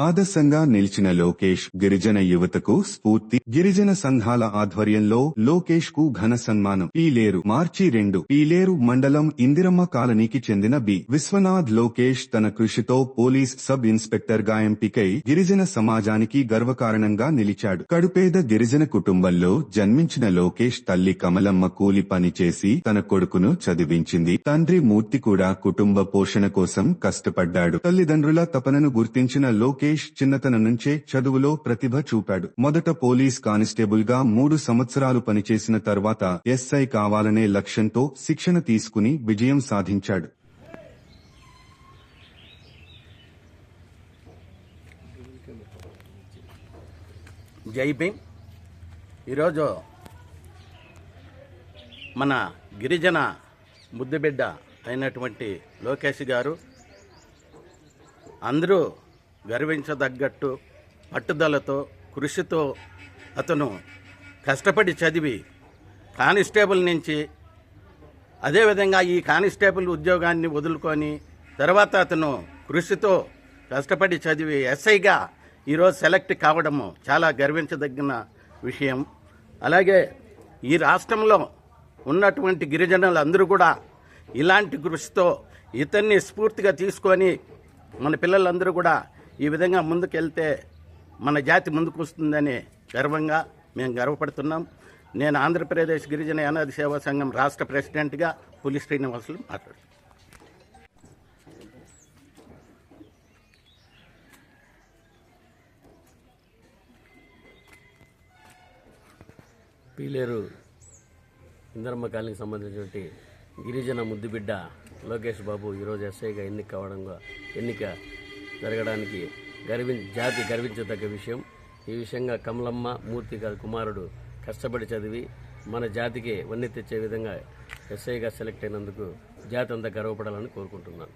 ఆదర్శంగా నిలిచిన లోకేష్ గిరిజన యువతకు స్ఫూర్తి. గిరిజన సంఘాల ఆధ్వర్యంలో లోకేష్కు ఘన సన్మానం. పీలేరు మార్చి రెండు. పీలేరు మండలం ఇందిరమ్మ కాలనీకి చెందిన బి. విశ్వనాథ్ లోకేష్ తన కృషితో పోలీస్ సబ్ ఇన్స్పెక్టర్గా ఎంపికై గిరిజన సమాజానికి గర్వకారణంగా నిలిచాడు. కడుపేద గిరిజన కుటుంబంలో జన్మించిన లోకేష్ తల్లి కమలమ్మ కూలి పని చేసి తన కొడుకును చదివించింది. తండ్రి మూర్తి కూడా కుటుంబ పోషణ కోసం కష్టపడ్డాడు. తల్లిదండ్రుల తపనను గుర్తించిన లోకేష్ చిన్నతనం నుంచే చదువులో ప్రతిభ చూపాడు. మొదట పోలీస్ కానిస్టేబుల్గా మూడు సంవత్సరాలు పనిచేసిన తర్వాత ఎస్ఐ కావాలనే లక్ష్యంతో శిక్షణ తీసుకుని విజయం సాధించాడు. జై భీమ్. ఈరోజు మన గిరిజన ముద్దుబిడ్డ అయినటువంటి లోకేష్ గారు అందరూ గర్వించదగ్గట్టు పట్టుదలతో కృషితో అతను కష్టపడి చదివి కానిస్టేబుల్ నుంచి అదేవిధంగా ఈ కానిస్టేబుల్ ఉద్యోగాన్ని వదులుకొని తర్వాత అతను కృషితో కష్టపడి చదివి ఎస్ఐగా ఈరోజు సెలెక్ట్ కావడము చాలా గర్వించదగిన విషయం. అలాగే ఈ రాష్ట్రంలో ఉన్నటువంటి గిరిజనులు అందరూ కూడా ఇలాంటి కృషితో ఇతన్ని స్ఫూర్తిగా తీసుకొని మన పిల్లలందరూ కూడా ఈ విధంగా ముందుకెళ్తే మన జాతి ముందుకు వస్తుందని గర్వంగా మేము గర్వపడుతున్నాం. నేను ఆంధ్రప్రదేశ్ గిరిజన అనాథ సేవా సంఘం రాష్ట్ర ప్రెసిడెంట్గా పులి శ్రీనివాసులు మాట్లాడుతున్నాను పీలేరు ఇందరమ్మ కాలనీకి సంబంధించినటువంటి గిరిజన ముద్దుబిడ్డ లోకేష్ బాబు ఈరోజు ఎస్ఐగా ఎన్నిక కావడంగా ఎన్నిక జరగడానికి గర్వి జాతి గర్వించదగ్గ విషయం. ఈ విషయంగా కమలమ్మ మూర్తి గారి కుమారుడు కష్టపడి చదివి మన జాతికి వన్నె తెచ్చే విధంగా ఎస్ఐగా సెలెక్ట్ అయినందుకు జాతి అంతా గర్వపడాలని కోరుకుంటున్నాను.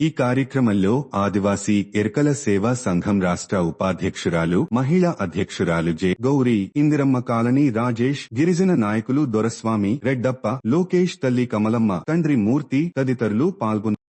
ఈ కార్యక్రమంలో ఆదివాసీ ఎరకల సేవా సంఘం రాష్ట్ర ఉపాధ్యక్షురాలు మహిళా అధ్యక్షురాలు జె. గౌరీ ఇందిరమ్మ కాలనీ రాజేష్ గిరిజన నాయకులు దొరస్వామి రెడ్డప్ప లోకేష్ తల్లి కమలమ్మ తండ్రి మూర్తి తదితరులు పాల్గొన్నారు